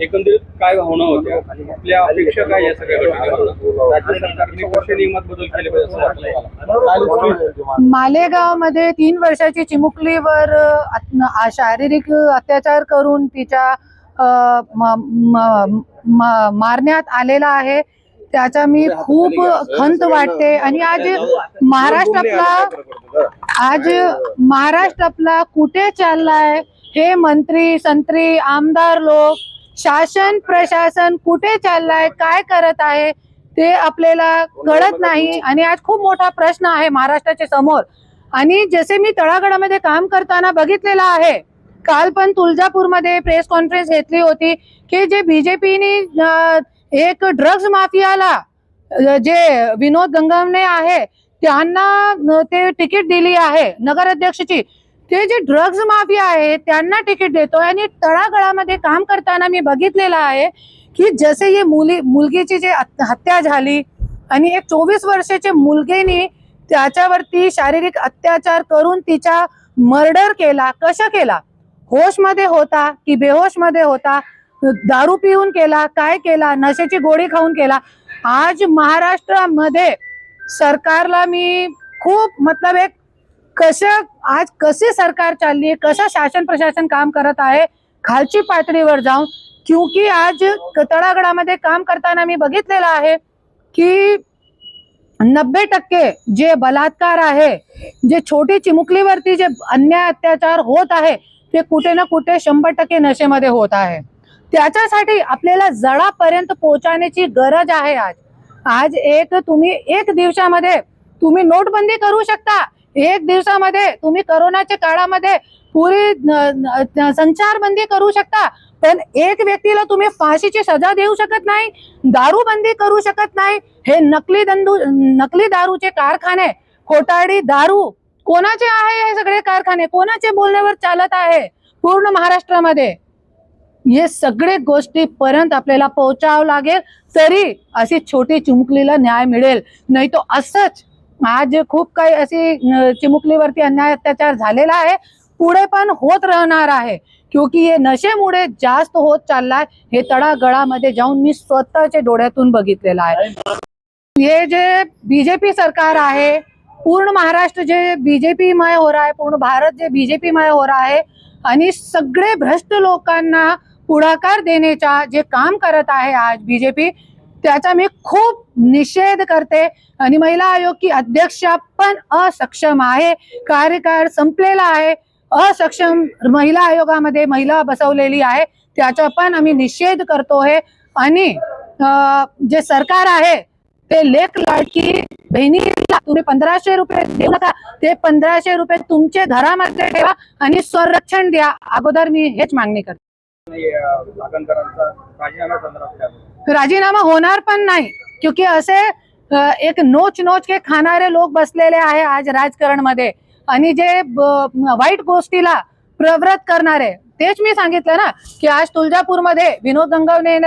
एकंदरीत काय भावना होत्या? आपल्या अपेक्षा काय या सगळ्या घटनेवर राज्य सरकारने कशा नियमात बदल केले पाहिजे असं वाटतं मालेगावमध्ये तीन वर्षाची चिमुकलीवर शारीरिक अत्याचार करून तिच्या मारण्यात आलेला आहे. त्याचा मी खूप खंत वाटते. आणि आज महाराष्ट्रातला आज महाराष्ट्रातला कुठे चाललाय हे मंत्री संत्री आमदार लोक शासन प्रशासन कुठे चाललाय काय करत आहे ते आपल्याला कळत नाही. आणि आज खूप मोठा प्रश्न आहे महाराष्ट्राच्या समोर. आणि जसे मी तळागडामध्ये काम करताना बघितलेलं आहे काल पण तुळजापूरमध्ये प्रेस कॉन्फरन्स घेतली होती की जे बीजेपीने एक ड्रग्ज माफियाला जे विनोद गंगमने आहे त्यांना ते तिकीट दिली आहे नगराध्यक्षची. ते जे ड्रग्ज माफिया आहे त्यांना तिकीट देतोय आणि तळागळामध्ये काम करताना मी बघितलेलं आहे की जसे ही मुली मुलगीची जे हत्या झाली आणि एक चोवीस वर्षाचे मुलगीनी त्याच्यावरती शारीरिक अत्याचार करून तिचा मर्डर केला. कशा केला? होशमध्ये होता की बेहोशमध्ये होता? दारू पिऊन केला काय केला? नशेची गोळी खाऊन केला. आज महाराष्ट्रामध्ये सरकारला मी खूप मतलब एक कसं आज कसे सरकार चालली आहे कसं शासन प्रशासन काम करत आहे खालची पातळीवर जाऊन क्योंकि आज तळागडामध्ये काम करताना मी बघितलेलं आहे की नब्बे टक्के जे बलात्कार आहे जे छोटी चिमुकलीवरती जे अन्याय अत्याचार होत आहे ते कुठे ना कुठे शंभर टक्के नशेमध्ये होत आहे. त्याच्यासाठी आपल्याला जळापर्यंत पोहोचण्याची गरज आहे आज. आज एक तुम्ही एक दिवसामध्ये तुम्ही नोटबंदी करू शकता. एक दिवसामध्ये तुम्ही करोनाच्या काळामध्ये पुरी संचारबंदी करू शकता पण एक व्यक्तीला तुम्ही फाशीची सजा देऊ शकत नाही दारूबंदी करू शकत नाही हे नकली दंदू नकली दारूचे कारखाने खोटाडी दारू कोणाचे आहे हे सगळे कारखाने कोणाचे बोलण्यावर चालत आहे पूर्ण महाराष्ट्रामध्ये? हे सगळे गोष्टी पर्यंत आपल्याला पोहोचावं लागेल तरी अशी छोटी चिमुकलीला न्याय मिळेल नाही तो असंच आज खूप काही अशी चिमुकलीवरती अन्याय अत्याचार झालेला आहे. पुढे पण होत राहणार आहे. क्योंकि हे नशेमुळे जास्त होत चाललाय. हे तळागळामध्ये जाऊन मी स्वतःच्या डोळ्यातून बघितलेलं आहे. हे जे बीजेपी सरकार आहे पूर्ण महाराष्ट्र जे बीजेपी मय हो रहा है पूर्ण भारत जे बीजेपी मय हो रहा है आणि सगळे भ्रष्ट लोकांना पुढाकार देण्याचा जे काम करत आहे आज बीजेपी त्याचा मी खूप निषेध करते. आणि महिला आयोग की अध्यक्ष पण असक्षम आहे. कार्यकाळ संपलेला आहे. असक्षम महिला आयोगामध्ये महिला बसवलेली आहे. त्याचा पण आम्ही निषेध करतो आहे आणि जे सरकार आहे ते लेख लाडकी बहिणीला तुम्ही पंधराशे रुपये देऊ नका. ते पंधराशे रुपये तुमच्या घरामध्ये ठेवा आणि संरक्षण द्या. अगोदर मी हेच मागणी करते. राजीनामा होणार पण नाही क्योंकि असे एक नोच नोच के खाणारे लोक बसलेले आहे आज राजकारणमध्ये. आणि जे वाईट गोष्टीला प्रवृत्त करणारे तेच मी सांगितलं ना की आज तुळजापूरमध्ये विनोद गंगावने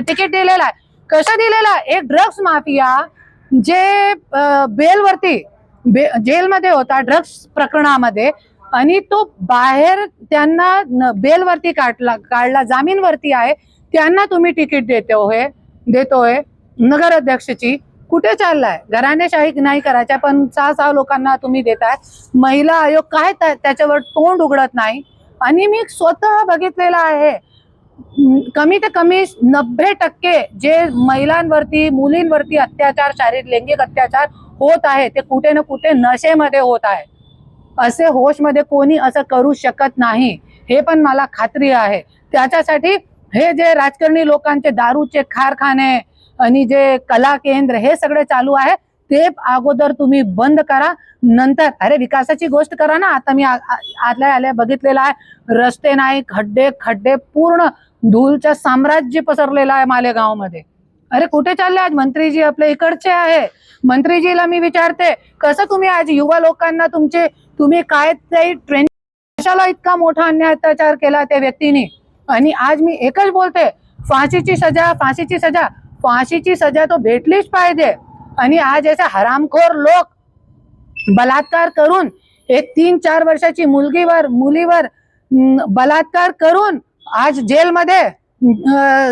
तिकीट दिलेलं आहे. कसं दिलेलं आहे? एक ड्रग्स माफिया जे बेलवरती बे जेलमध्ये होता ड्रग्स प्रकरणामध्ये आणि तो बाहेर त्यांना बेलवरती काढला काढला जामीनवरती आहे. त्यांना तुम्ही तिकीट देतोय देतोय. नगराध्यक्षची कुठे चाललाय? घराणेशाही नाही करायच्या पण सहा सहा लोकांना तुम्ही देताय. महिला आयोग काय त्याच्यावर तोंड उघडत नाही. आणि मी स्वतः बघितलेलं आहे. कमी ते कमी नब्बे टक्के जे महिलांवरती मुलींवरती अत्याचार शारीरिक लैंगिक अत्याचार होत आहे ते कुठे ना कुठे नशेमध्ये होत आहे. असे होशमध्ये कोणी असं करू शकत नाही. हे पण मला खात्री आहे. त्याच्यासाठी हे जे राजकारणी लोकांचे दारूचे कारखाने आणि जे कला केंद्र हे सगळे चालू आहे ते अगोदर तुम्ही बंद करा. नंतर अरे विकासाची गोष्ट करा ना. आता मी आतल्या आल्या बघितलेलं आहे. रस्ते नाही खड्डे खड्डे पूर्ण धूलचं साम्राज्य पसरलेलं आहे मालेगावमध्ये. अरे कुठे चालले आज? मंत्रीजी आपले इकडचे आहे. मंत्रीजीला मी विचारते कसं तुम्ही आज युवा लोकांना तुमचे तुम्ही काय ते ट्रेन कशाला इतका मोठा अन्याय अत्याचार केला त्या व्यक्तीने? आणि आज मी एकच बोलते फाशीची सजा फाशीची सजा. फाशीची सजा तो भेटलीच पाहिजे. आणि आज असे हरामखोर लोक बलात्कार करून एक तीन चार वर्षाची मुलगीवर मुलीवर बलात्कार करून आज जेलमध्ये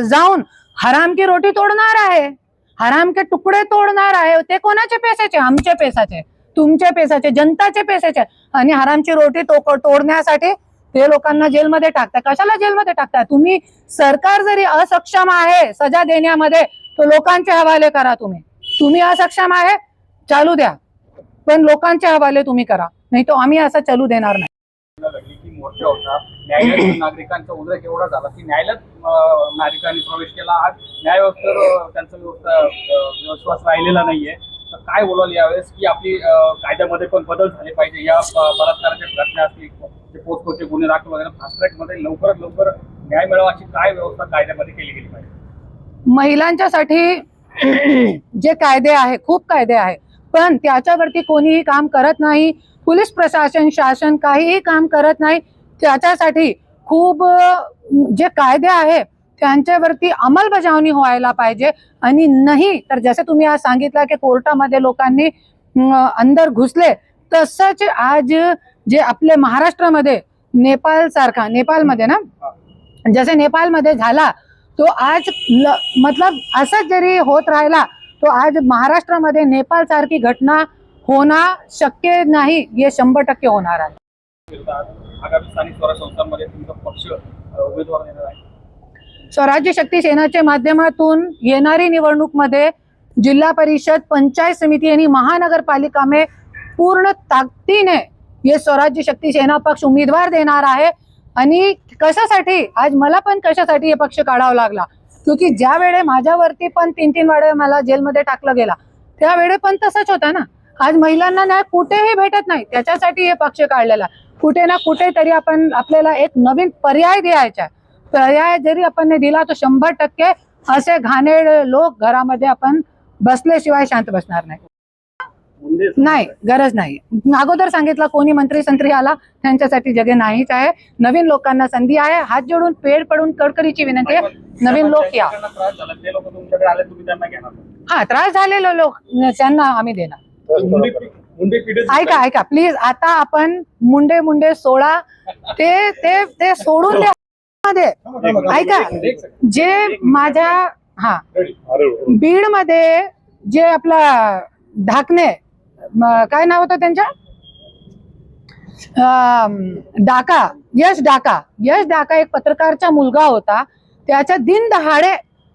जाऊन हराम की रोटी तोडणार आहे. हराम के तुकडे तोडणार आहे. ते कोणाचे पैशाचे? आमचे पैशाचे. तुमचे पैशाचे जनताचे पैशाचे. आणि हरामची रोटी तो तोडण्यासाठी ते लोकांना जेलमध्ये टाकताय. कशाला जेलमध्ये टाकता तुम्ही सरकार जरी असक्षम आहे सजा देण्यामध्ये तो लोकांचे हवाले करा तुम्ही. तुम्ही असक्षम आहे चालू द्या. पण लोकांचे हवाले तुम्ही करा. नाही तो आम्ही असं चालू देणार नाही. मोर्चा होता. न्यायालयात नागरिकांचा उद्रेक एवढा झाला की न्यायालयात नागरिकांनी प्रवेश केला. आज न्यायव्यवस्थेवर त्यांचा व्यवस्था विश्वास राहिलेला नाहीये. तर काय बोलाल यावेळेस की आपली कायद्यामध्ये पण बदल झाले पाहिजे या बलात्काराच्या घटना असतील जे पोस्टचे गुन्हे दाखल वगैरे फास्ट लवकरात लवकर न्याय मिळावा अशी काय व्यवस्था कायद्यामध्ये केली गेली पाहिजे? महिलांच्यासाठी जे कायदे आहे खूप कायदे आहे पण त्याच्यावरती कोणीही काम करत नाही. पोलीस प्रशासन शासन काहीही काम करत नाही. त्याच्यासाठी खूप जे कायदे आहे त्यांच्यावरती अंमलबजावणी व्हायला पाहिजे. आणि नाही तर जसं तुम्ही आज सांगितलं की कोर्टामध्ये लोकांनी अंदर घुसले तसंच आज जे आपले महाराष्ट्रामध्ये नेपाळ सारखा नेपाळमध्ये ना? जसे नेपाळमध्ये झाला तो आज ल, मतलब असंच जरी होत राहिला तो आज महाराष्ट्रामध्ये नेपाळ सारखी घटना होणं शक्य नाही हे शंभर टक्के होणार आहे. स्वराज्य शक्ती सेनाच्या माध्यमातून येणारी निवडणूकमध्ये जिल्हा परिषद पंचायत समिती आणि महानगरपालिका में पूर्ण ताकदीने ये स्वराज्य शक्ती सेना पक्ष उमेदवार देणार आहे. आणि कशासाठी? आज मला पण कशासाठी हे पक्ष काढावा लागला? क्योंकि ज्या वेळे माझ्यावरती पण तीन तीन वेळे मला जेलमध्ये टाकलं गेला त्यावेळे पण तसंच होतं ना. आज महिलांना न्याय कुठेही भेटत नाही त्याच्यासाठी हे पक्ष काढलेला कुठे ना कुठे तरी आपण आपल्याला एक नवीन पर्याय द्यायचा आहे. पर्याय जरी आपण दिला तर शंभर टक्के असे घाणेड लोक घरामध्ये आपण बसल्याशिवाय शांत बसणार नाही. नाही गरज नाही. अगोदर सांगितलं कोणी मंत्री संत्री आला त्यांच्यासाठी जगे नाहीच आहे. नवीन लोकांना संधी आहे. हात जोडून पेड पडून कडकडीची विनंती आहे. नवीन लोक या. हा त्रास झालेले लोक त्यांना आम्ही देणार. ऐका ऐका प्लीज आता आपण मुंडे मुंडे सोडा. ते ते ते सोडून द्या. मध्ये. ऐका जे माझ्या हा. बीडमध्ये जे आपला ढाकणे म, काय नाव होतं त्यांच्या? डाका. यश डाका. यश डाका एक पत्रकारचा मुलगा होता. त्याच्या दिन दहाडे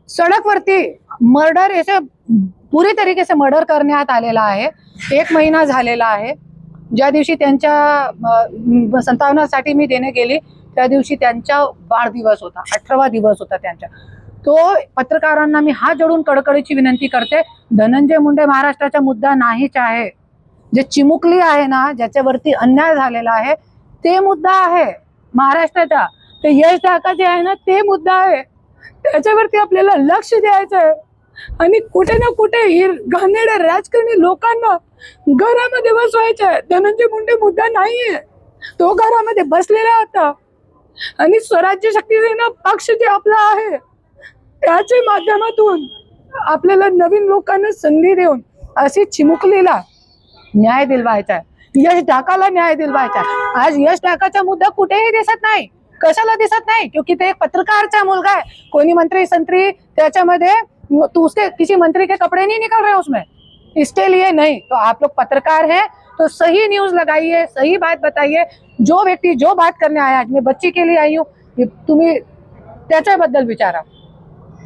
सडकवरती मर्डर याचे पुरी तरीके से मर्डर करण्यात आलेला आहे. एक महिना झालेला आहे. ज्या दिवशी त्यांच्या संतावनासाठी मी देणे गेली त्या दिवशी त्यांचा वाढदिवस होता. अठरावा दिवस होता त्यांच्या तो पत्रकारांना मी हात जोडून कडकडीची विनंती करते. धनंजय मुंडे महाराष्ट्राचा मुद्दा नाहीच आहे. जे चिमुकली आहे ना ज्याच्यावरती अन्याय झालेला आहे ते मुद्दा आहे. महाराष्ट्राचा ते यश ढाका जे आहे ना ते मुद्दा आहे. त्याच्यावरती आपल्याला लक्ष द्यायचं आहे. आणि कुठे ना कुठे ही घाणेड्या राजकारणी लोकांना घरामध्ये बसवायचं आहे. धनंजय मुंडे मुद्दा नाहीये. तो घरामध्ये बसलेला होता. आणि स्वराज्य शक्तीसेना पक्ष जे आपला आहे त्याच्या माध्यमातून आपल्याला नवीन लोकांना संधी देऊन अशी चिमुकलीला न्याय दिलवायचा आहे. यश ढाकाला न्याय दिलवायचा आहे. आज यश ढाकाचा मुद्दा कुठेही दिसत नाही. कशाला दिसत नाही? क्योंकि ते एक पत्रकारचा मुलगा आहे. कोणी मंत्री संत्री त्याच्यामध्ये तो उसके किसी मंत्री के कपड़े नहीं निकल रहे उसमें. इसके लिए नहीं. तो आप लोग पत्रकार हैं तो सही न्यूज लगाइए सही बात बताइए. जो व्यक्ति जो बात करने आया आज मैं बच्ची के लिए आई हूँ तुम्ही त्याच्याबद्दल विचारा.